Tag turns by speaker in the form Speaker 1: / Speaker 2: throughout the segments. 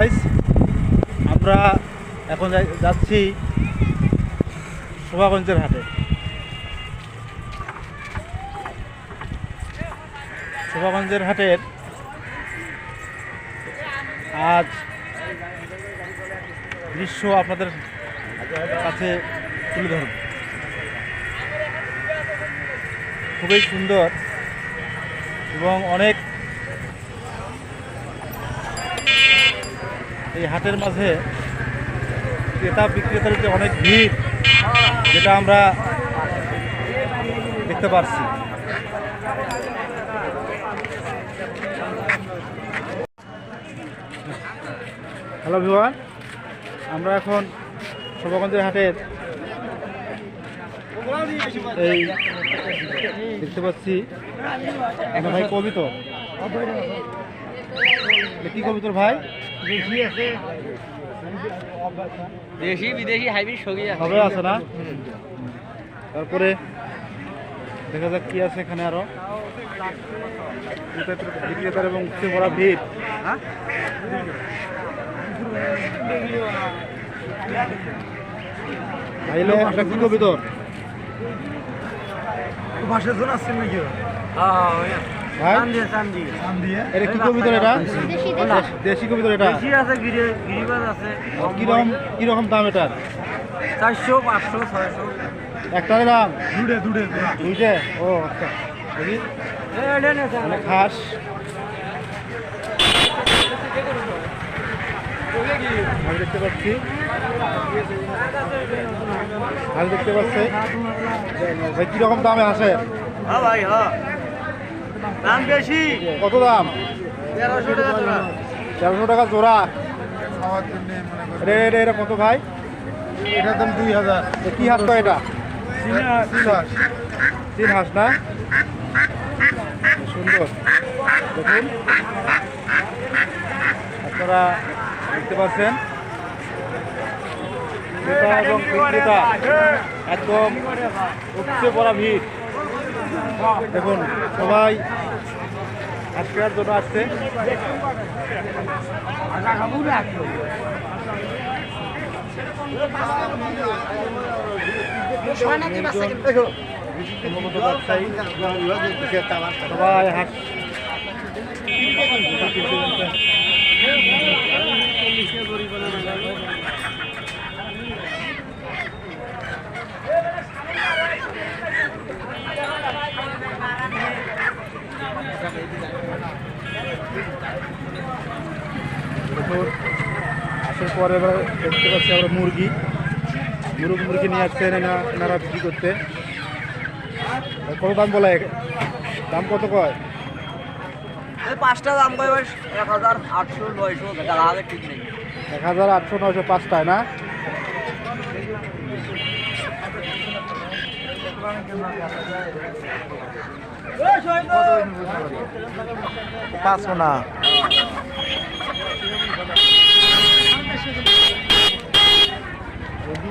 Speaker 1: Guys আমরা এখন যাচ্ছি শোভাগঞ্জের হাটে। শোভাগঞ্জের হাটের আজ দৃশ্য আপনাদের কাছে তুলে ধরব। খুবই সুন্দর এবং অনেক এই হাটের মাঝে ক্রেতা বিক্রেতার যে অনেক ভিড়, যেটা আমরা দেখতে পাচ্ছি হ্যালো ভিওয়ার আমরা এখন শোভাগঞ্জের হাটের এই দেখতে পাচ্ছি ভাই কবি কি কবি ভাই?
Speaker 2: দেশি বিদেশি হাইব্রিড সবই আছে।
Speaker 1: হবে আছে না? তারপরে দেখা যাক কি আছে এখানে আরও। বিক্রেতার- এবং উঠতে পড়া ভিড়। ভাইলে একটা কি কবি তোর?
Speaker 3: বাসে জন আসছেন নাকি?
Speaker 1: ভাই এটা কি কবি এটা দেশি কবি তোর এটা
Speaker 3: বেশি আছে গিরি গিরিবাজ আছে
Speaker 1: কীরকম কীরকম দাম এটার
Speaker 3: চারশো পাঁচশো ছয়শো
Speaker 1: একটার দাম
Speaker 3: দুটে দুটে
Speaker 1: দুইটে ও আচ্ছা আমি দেখতে পাচ্ছি হাল দেখতে পাচ্ছি কীরকম দামে আসে
Speaker 3: হ্যাঁ ভাই হ্যাঁ দাম বেশি।
Speaker 1: কত দাম?
Speaker 3: তেরোশো টাকা জোড়া।
Speaker 1: তেরোশো টাকা জোড়া? এটা এটা এটা কত ভাই?
Speaker 3: এটার দাম দুই হাজার।
Speaker 1: কি হাঁস তো এটা? তিন হাঁস না? সুন্দর। দেখুন। আপনারা দেখতে পাচ্ছেন। ক্রেতা এবং বিক্রেতা একদম উপচে পড়া ভিড়। দেখুন সবাই আজকের জন্য আসছে। সবাই হাট দেখুন আসার এবার দেখতে পাচ্ছি আমরা মুরগি। মুরগ মুরগি নিয়ে আসছেন না ওনারা বিক্রি করতে। কত দাম বলে? দাম কত কয়?
Speaker 2: পাঁচটা দাম কয় এক হাজার আটশো নয়শো ঠিক নেই।
Speaker 1: এক হাজার আটশো নয়শো পাঁচটায় না?
Speaker 3: পাঁচশো না।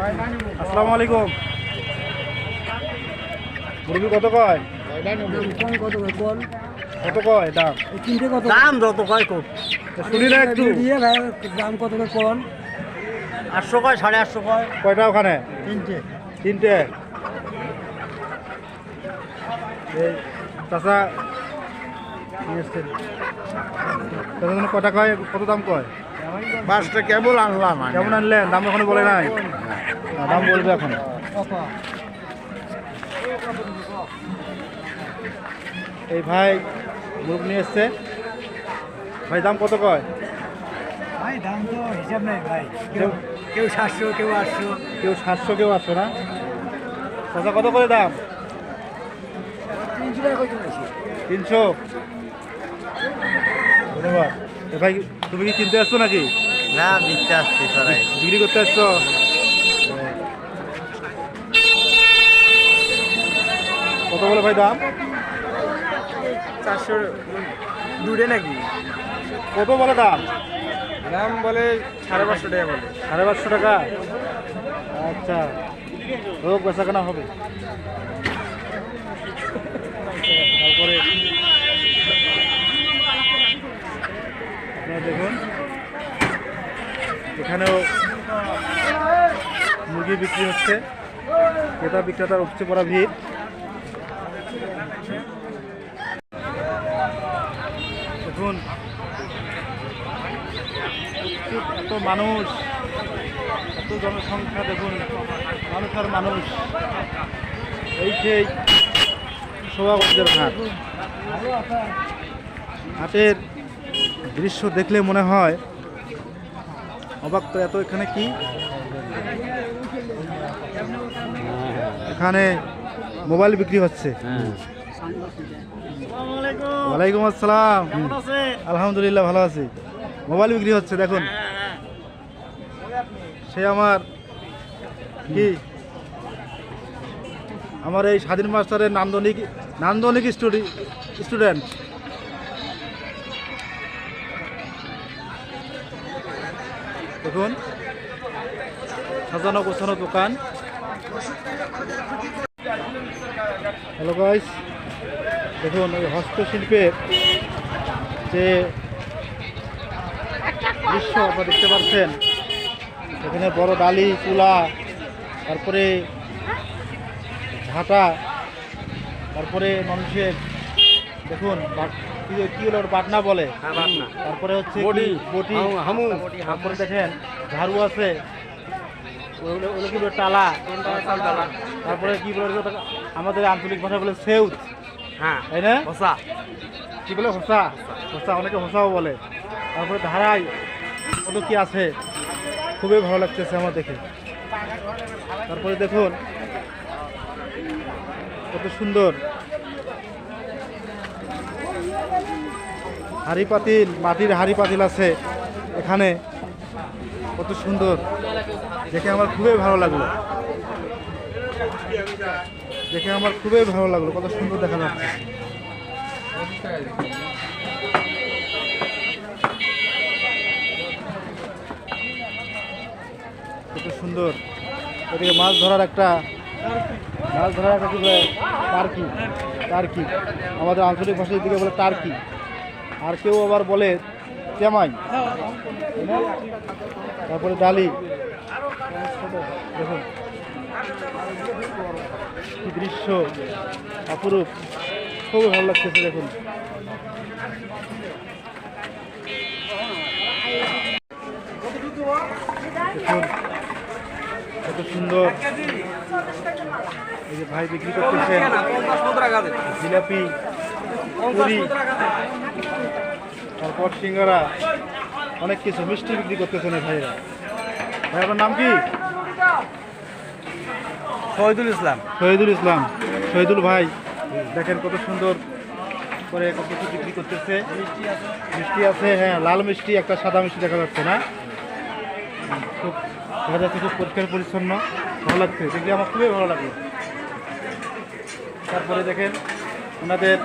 Speaker 1: আসসালামু আলাইকুম মুরগি কত কয়?
Speaker 3: কত কোন
Speaker 1: কত কয় দাম?
Speaker 3: তিনটে কত দাম যত কয় কো
Speaker 1: তো শুনি না একটু।
Speaker 3: দাম কত করে কোন আটশো কয় সাড়ে আটশো কয়।
Speaker 1: কয়টা ওখানে?
Speaker 3: তিনটে।
Speaker 1: তিনটে। এই চাষা নিয়ে এসছেন কটা কয়? কত দাম কয়?
Speaker 3: বাসটা কেবল আনলাম
Speaker 1: কেমন আনলেন দাম এখনও বলে নাই। দাম বলবে এখন। এই ভাই গ্রুপ নিয়ে এসছে। ভাই দাম কত কয়?
Speaker 3: ভাই দাম তো হিসাব নাই ভাই।
Speaker 1: কেউ
Speaker 3: কেউ সাতশো কেউ আটশো।
Speaker 1: কেউ সাতশো কেউ আটশো না? চাচা কত করে দাম?
Speaker 3: তিনশো
Speaker 1: তিনশো? ধন্যবাদ। এ ভাই তুমি কি কিনতে আসছো নাকি?
Speaker 3: না বিকতে আসছি সরাই।
Speaker 1: বিক্রি করতে আসছো? কত বলে ভাই দাম?
Speaker 3: চারশো দুটে নাকি?
Speaker 1: কত বলে দাম?
Speaker 3: দাম বলে সাড়ে পাঁচশো টাকা বলে।
Speaker 1: সাড়ে পাঁচশো টাকা? আচ্ছা। হোক বেচা কেনা হবে। তারপরে দেখুন। এখানেও মুরগি বিক্রি হচ্ছে। ক্রেতা বিক্রেতার উপচে পড়া ভিড়। দেখুন, এত মানুষ, এত জনসংখ্যা, দেখুন, মানুষ আর মানুষ। এই সেই শোভাবতের হাট হাটের দৃশ্য দেখলে মনে হয়, অবাক তো এত এখানে কি? এখানে মোবাইল বিক্রি হচ্ছে। ওয়ালাইকুম আসসালাম। আলহামদুলিল্লাহ ভালো আছি। মোবাইল বিক্রি হচ্ছে, দেখুন। সে আমার কি? আমার এই স্বাধীন মাস্টারের নান্দনিক নান্দনিক স্টুডি স্টুডেন্ট। দেখুন। সাজানো গোছানো দোকান। হ্যালো গাইস দেখুন, এই হস্তশিল্পের যে দৃশ্য আপনারা দেখতে পাচ্ছেন, এখানে বড় ডালি তুলা তারপরে ঝাঁটা, তারপরে মানুষের, দেখুন কি কি হলো বাটনা বলে? তারপরে হচ্ছে?
Speaker 3: বটি।
Speaker 1: বটি?
Speaker 3: হামু- হামু।
Speaker 1: তারপরে দেখেন ঝাড়ু আছে। ওগুলো কি বলে টালা? তারপরে কি বলে আমাদের আঞ্চলিক ভাষা বলে সেউত
Speaker 3: হ্যাঁ
Speaker 1: তাই না?
Speaker 3: বসা
Speaker 1: কি বলে হোসা? হোসা অনেকে হোসাও বলে। তারপরে ধারাই। কত কি আছে? খুবই ভালো লাগতেছে আমার দেখে। তারপরে দেখুন কত সুন্দর। হাড়ি পাতিল মাটির হাড়ি পাতিল আছে এখানে। কত সুন্দর। দেখে আমার খুবই ভালো লাগল। দেখে আমার খুবই ভালো লাগল, কত সুন্দর দেখা যাচ্ছে। কত সুন্দর। এদিকে মাছ ধরার একটা মাছ ধরার একটা কি বলে টার্কি টার্কি আমাদের আঞ্চলিক ভাষার দিকে বলে টার্কি আর কেউ আবার বলে তেমাই তারপরে ডালি। দেখুন দৃশ্য, অপরূপ। খুবই ভালো লাগতেছে, দেখুন। কত সুন্দর। ভাই বিক্রি জিলাপি তারপর সিঙ্গারা অনেক কিছু মিষ্টি বিক্রি করতেছেন ভাইরা ভাই আপনার নাম কি?
Speaker 3: শহীদুল ইসলাম।
Speaker 1: শহীদুল ইসলাম। শহীদুল ভাই দেখেন কত সুন্দর করে কত কিছু বিক্রি করতেছে। মিষ্টি আছে হ্যাঁ লাল মিষ্টি একটা সাদা মিষ্টি দেখা যাচ্ছে না। খুব দেখা যাচ্ছে খুব পরিষ্কার পরিচ্ছন্ন ভালো লাগছে দেখলে আমার খুবই ভালো লাগল। তারপরে দেখেন ওনাদের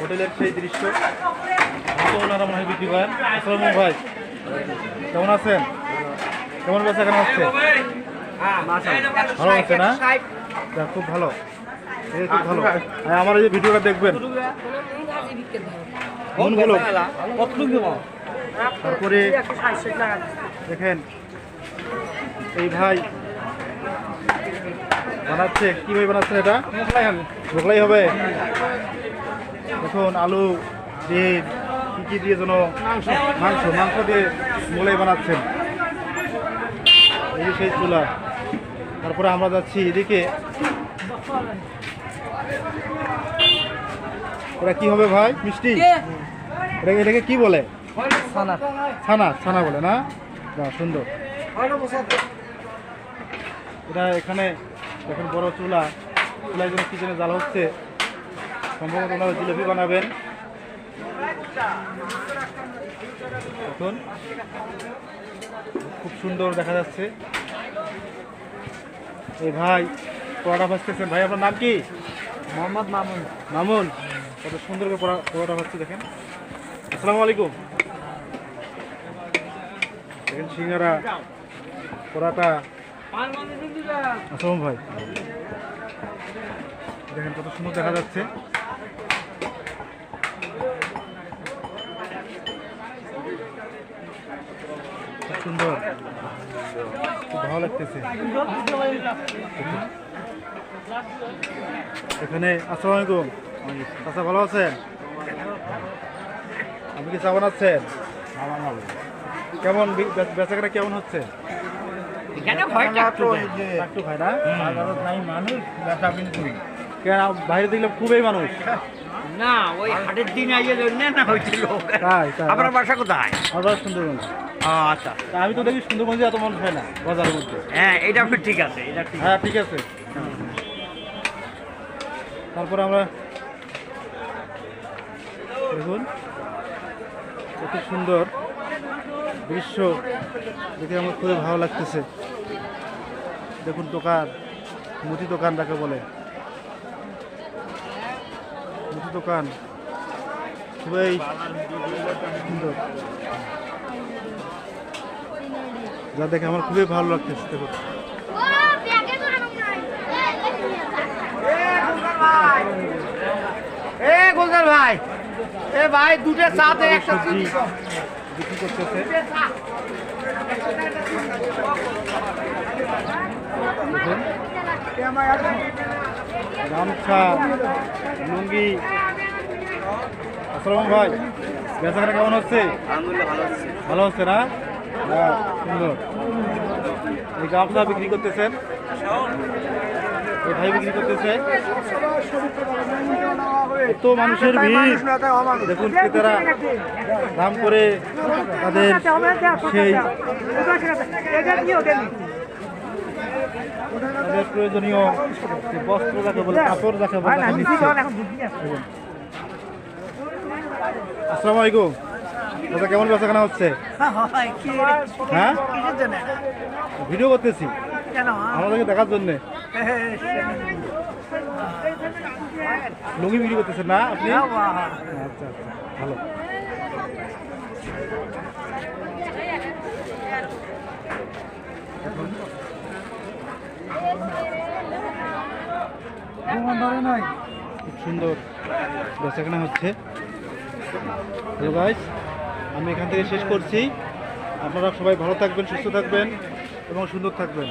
Speaker 1: হোটেলের সেই দৃশ্য। ওনারা মনে হয় বিক্রি করেন। আসসালাম ভাই। কেমন আছেন? কেমন বেচা কেন হচ্ছে ভালো হচ্ছে না? খুব ভালো। খুব ভালো। আর আমার এই ভিডিওটা দেখবেন। মনগুলো তারপরে দেখেন এই ভাই বানাচ্ছে। কি ভাই বানাচ্ছেন এটা? মোগলাই হবে। দেখুন আলু ডিম কি কি দিয়ে যেন মাংস মাংস দিয়ে মোগলাই বানাচ্ছেন। এই সেই চুলা। তারপরে আমরা যাচ্ছি এদিকে। ওরা কি হবে ভাই? মিষ্টি? এটা এটাকে কি বলে? ছানা। ছানা বলে না? সুন্দর। এটা এখানে দেখেন বড় চুলা। চুলায় যেন কিচেনে জ্বালা হচ্ছে। সম্ভবত ওনারা জিলিপি বানাবেন। দেখুন খুব সুন্দর দেখা যাচ্ছে। এই ভাই পরোটা ভাজতেছেন। ভাই আপনার নাম কি?
Speaker 3: মোহাম্মদ মামুন।
Speaker 1: মামুন। কত সুন্দর করে পরোটা ভাজছে দেখেন। আসসালামু আলাইকুম। দেখেন সিঙ্গারা পরোটা। আসসালাম ভাই। দেখেন কত সুন্দর দেখা যাচ্ছে। সুন্দর। খুব ভালো লাগতেছে। এখানে আসসালামু আলাইকুম। চাচা ভালো আছেন? আপনি কি চা বানাচ্ছেন কেমন বি- বে- বেচাকেনা কেমন হচ্ছে? বাইরে দেখলাম খুবই মানুষ।
Speaker 3: না ওই হাটের দিন আইয়ে জন্য না হয়েছিল আপনার বাসা কোথায়?
Speaker 1: আবার সুন্দরগঞ্জ
Speaker 3: আচ্ছা।
Speaker 1: তা আমি তো দেখি সুন্দরগঞ্জে এত মানুষ হয় না বাজারের মধ্যে।
Speaker 3: হ্যাঁ এটা ঠিক আছে এটা ঠিক
Speaker 1: হ্যাঁ ঠিক আছে। তারপর আমরা দেখুন কত সুন্দর দৃশ্য দেখে আমার খুবই ভালো লাগতেছে। দেখুন দোকান মুদি দোকান যাকে বলে। মুদি দোকান খুবই সুন্দর। যা দেখে আমার খুবই ভালো লাগতেছে দেখুন
Speaker 3: এ গোলদার ভাই এ ভাই দুটো সাথে একটা
Speaker 1: সবজি বিক্রি করতেছে। গামছা লুঙ্গি। আসসালাম ভাই বেচাকেনা কেমন হচ্ছে?
Speaker 2: ভালো আছে।
Speaker 1: ভালো হচ্ছে না? হ্যাঁ সুন্দর। এই গামছা বিক্রি করতেছেন? ভাই বিক্রি করতেছে? এত মানুষের ভিড়। দেখুন ক্রেতারা দাম করে তাদের সেই তাদের প্রয়োজনীয় বস্ত্র যাকে বলে কাপড় যাকে বলে দিচ্ছে। আসসালামু আলাইকুম। দাদা কেমন বেচাকেনা হচ্ছে? হ্যাঁ? ভিডিও করতেছি। আমাদেরকে দেখার জন্য। লুঙ্গি বিক্রি করতেছেন না আপনি? আচ্ছা আচ্ছা ভালো। খুব সুন্দর বেচাকেনা হচ্ছে। হ্যালো গাইস আমি এখান থেকে শেষ করছি। আপনারা সবাই ভালো থাকবেন সুস্থ থাকবেন এবং সুন্দর থাকবেন।